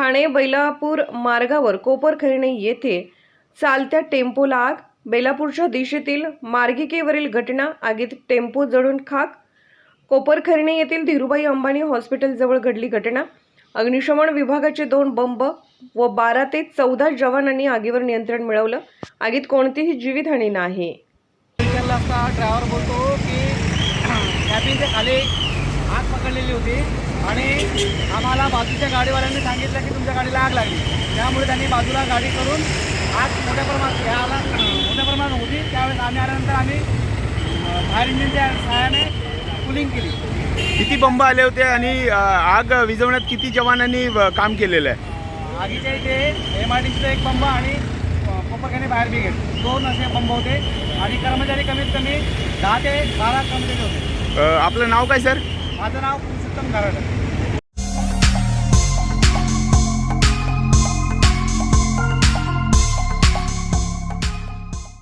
ठाणे बैलापूर मार्गावर कोपरखैरणे येथे चालत्या टेम्पोला आग बेलापूरच्या दिशेतील मार्गिकेवरील घटना आगीत टेम्पो जळून खाक. कोपरखैरणे येथील धीरुबाई अंबानी हॉस्पिटलजवळ घडली घटना. अग्निशमन विभागाचे दोन बंब व बारा ते चौदा जवानांनी आगीवर नियंत्रण मिळवलं. आगीत कोणतीही जीवितहानी नाही. ड्रायव्हर बोलतो की कॅबिनच्या खाली आग पकडलेली होती. आणि आम्हाला बाजूच्या गाडीवाल्यांनी सांगितलं की तुमच्या गाडीला आग लागली. त्यामुळे त्यांनी बाजूला गाडी करून आग मोठ्या प्रमाणात घ्यायला मोठ्या प्रमाणात होती. त्यावेळेस आम्ही आल्यानंतर आम्ही फायर इंजिनच्या सहाय्याने कुलिंग केली. किती बंब आले होते आणि आग विझवण्यात किती जवानांनी काम केलेलं आहे? आगीच्या इथे एम आय डी एक बंब आणि कोपरखाने फायर ब्रिगेड दोन असे बंब होते. आणि कर्मचारी कमीत कमी दहा ते बारा कर्मचारी होते. आपलं नाव काय सर? माझं नाव पुरुषोत्तम गारड